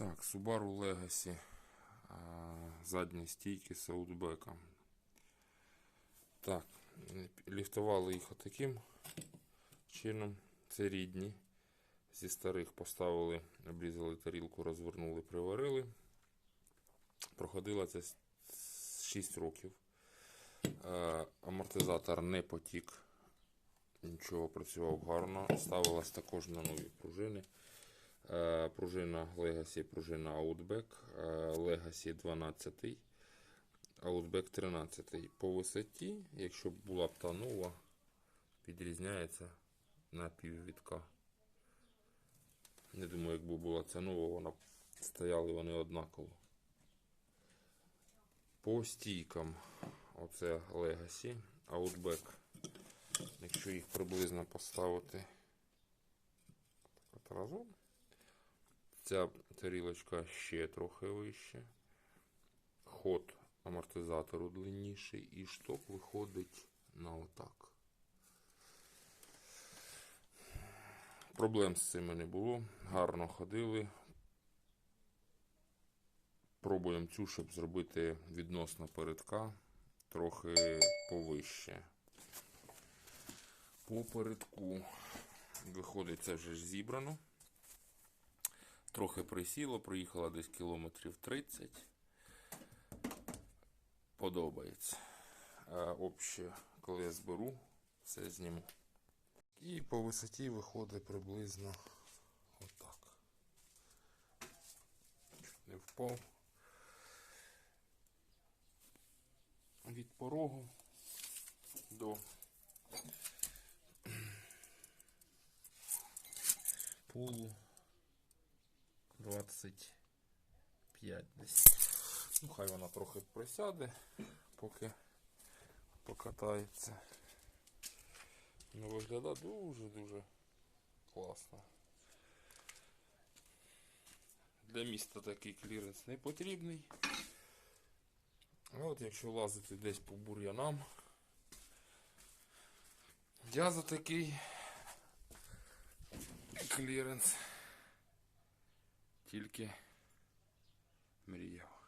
Так, Subaru Legacy. Задні стійки з аутбеком. Так, ліфтували їх таким чином. Це рідні. Зі старих поставили, обрізали тарілку, розвернули, приварили. Проходила це 6 років. Амортизатор не потік. Нічого працював гарно. Ставилась також на нові пружини. Пружина Legacy, пружина Outback, е, Legacy 12, Outback 13. По висоті, якщо б була б та нова, відрізняється на піввідка. Не думаю, якби була ця нова, вона б стояли вони однаково. По стійкам, оце Legacy, Outback. Якщо їх приблизно поставити так от разом, ця тарілочка ще трохи вище. Ход амортизатору длинніший і шток виходить на отак. Проблем з цими не було. Гарно ходили. Пробуємо цю, щоб зробити відносно передка трохи повище. По передку виходить, це вже ж зібрано. Трохи присіло, проїхала десь кілометрів 30. Подобається. А обще, коли я зберу, все зніму. І по висоті виходить приблизно отак. Не впав. Від порогу до полу 25 десь. Ну, хай вона трохи присяде, поки покатається. Ну, виглядає дуже-дуже класно. Для міста такий кліренс не потрібний. А от якщо лазити десь по бур'янам, я за такий кліренс тільки мріяв.